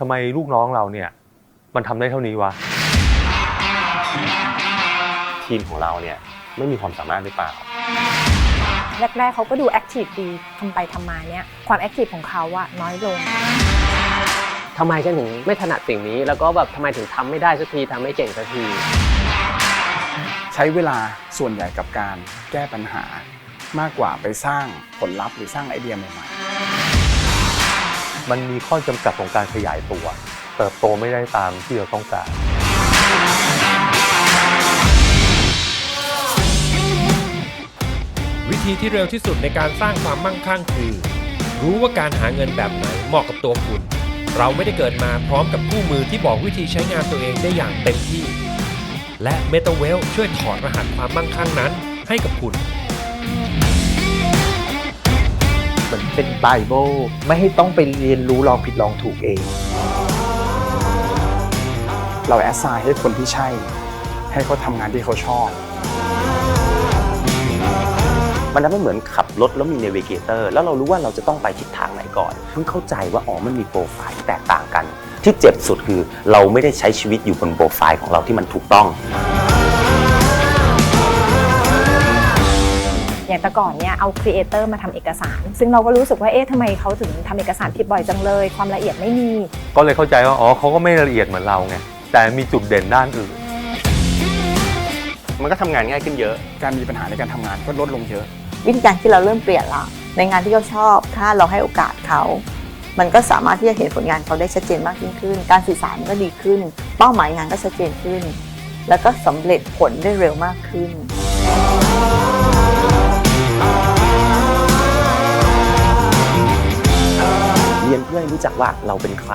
ทำไมลูกน้องเราเนี่ยมันทำได้เท่านี้วะ ทีมของเราเนี่ยไม่มีความสามารถหรือเปล่า แรกๆเขาก็ดูแอคทีฟดีทำไปทำมาเนี่ยความแอคทีฟของเขาอะน้อยลง ทำไมฉันถึงไม่ถนัดสิ่งนี้ แล้วก็แบบทำไมถึงทำไม่ได้สักทีทำไม่เก่งสักที ใช้เวลาส่วนใหญ่กับการแก้ปัญหามากกว่าไปสร้างผลลัพธ์หรือสร้างไอเดียใหม่ มันมีข้อจำกัดของการขยายตัว เติบโตไม่ได้ตามที่เราต้องการวิธีที่เร็วที่สุดในการสร้างความมั่งคั่งคือ รู้ว่าการหาเงินแบบไหนเหมาะกับตัวคุณ เราไม่ได้เกิดมาพร้อมกับคู่มือที่บอกวิธีใช้งานตัวเองได้อย่างเต็มที่ และ m e t a w e l l ช่วยถอดรหัสความมั่งคั่งนั้นให้กับคุณ มือนเป็นไบเบิลไม่ให้ต้องไปเรียนรู้ลองผิดลองถูกเอง เราแอสไซน์ให้คนที่ใช่ ให้เขาทำงานที่เขาชอบ มันทำให้เหมือนขับรถแล้วมีเนวิเกเตอร์แล้วเรารู้ว่าเราจะต้องไปทิศทางไหนก่อน เพิ่งเข้าใจว่าอ๋อมันมีโปรไฟล์แตกต่างกัน ที่เจ็บสุดคือเราไม่ได้ใช้ชีวิตอยู่บนโปรไฟล์ของเราที่มันถูกต้อง อย่างแต่ก่อนเนี่ยเอาครีเอเตอร์มาทำเอกสาร ซึ่งเราก็รู้สึกว่าเอ๊ะทำไมเขาถึงทำเอกสารผิดบ่อยจังเลย ความละเอียดไม่มี ก็เลยเข้าใจว่าอ๋อเขาก็ไม่ละเอียดเหมือนเราไงแต่มีจุดเด่นด้านอื่น มันก็ทำงานง่ายขึ้นเยอะ การมีปัญหาในการทำงานก็ลดลงเยอะ วิธีการที่เราเริ่มเปลี่ยนละในงานที่เขาชอบ ถ้าเราให้โอกาสเขา มันก็สามารถที่จะเห็นผลงานเขาได้ชัดเจนมากยิ่งขึ้น การสื่อสารมันก็ดีขึ้น เป้าหมายงานก็ชัดเจนขึ้น แล้วก็สำเร็จผลได้เร็วมากขึ้น ยนเพื่อให้รู้จักว่าเราเป็นใคร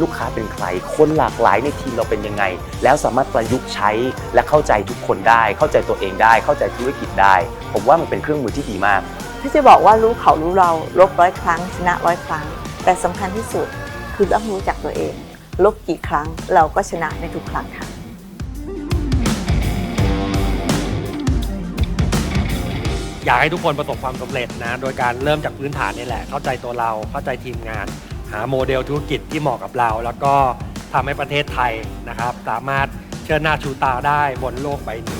ลูกค้าเป็นใคร คนหลากหลายในทีมเราเป็นยังไง แล้วสามารถประยุกต์ใช้และเข้าใจทุกคนได้ เข้าใจตัวเองได้ เข้าใจธุรกิจได้ ผมว่ามันเป็นเครื่องมือที่ดีมาก พี่จะบอกว่ารู้เขารู้เราลบร้อยครั้ง ชนะร้อยครั้ง แต่สำคัญที่สุดคือต้องรู้จักตัวเอง ลบกี่ครั้งเราก็ชนะในทุกครั้งค่ะ อยากให้ทุกคนประสบความสำเร็จนะ โดยการเริ่มจากพื้นฐานนี่แหละ เข้าใจตัวเรา เข้าใจทีมงาน หาโมเดลธุรกิจที่เหมาะกับเรา แล้วก็ทำให้ประเทศไทยนะครับ สามารถเชิญหน้าชูตาได้บนโลกใบนี้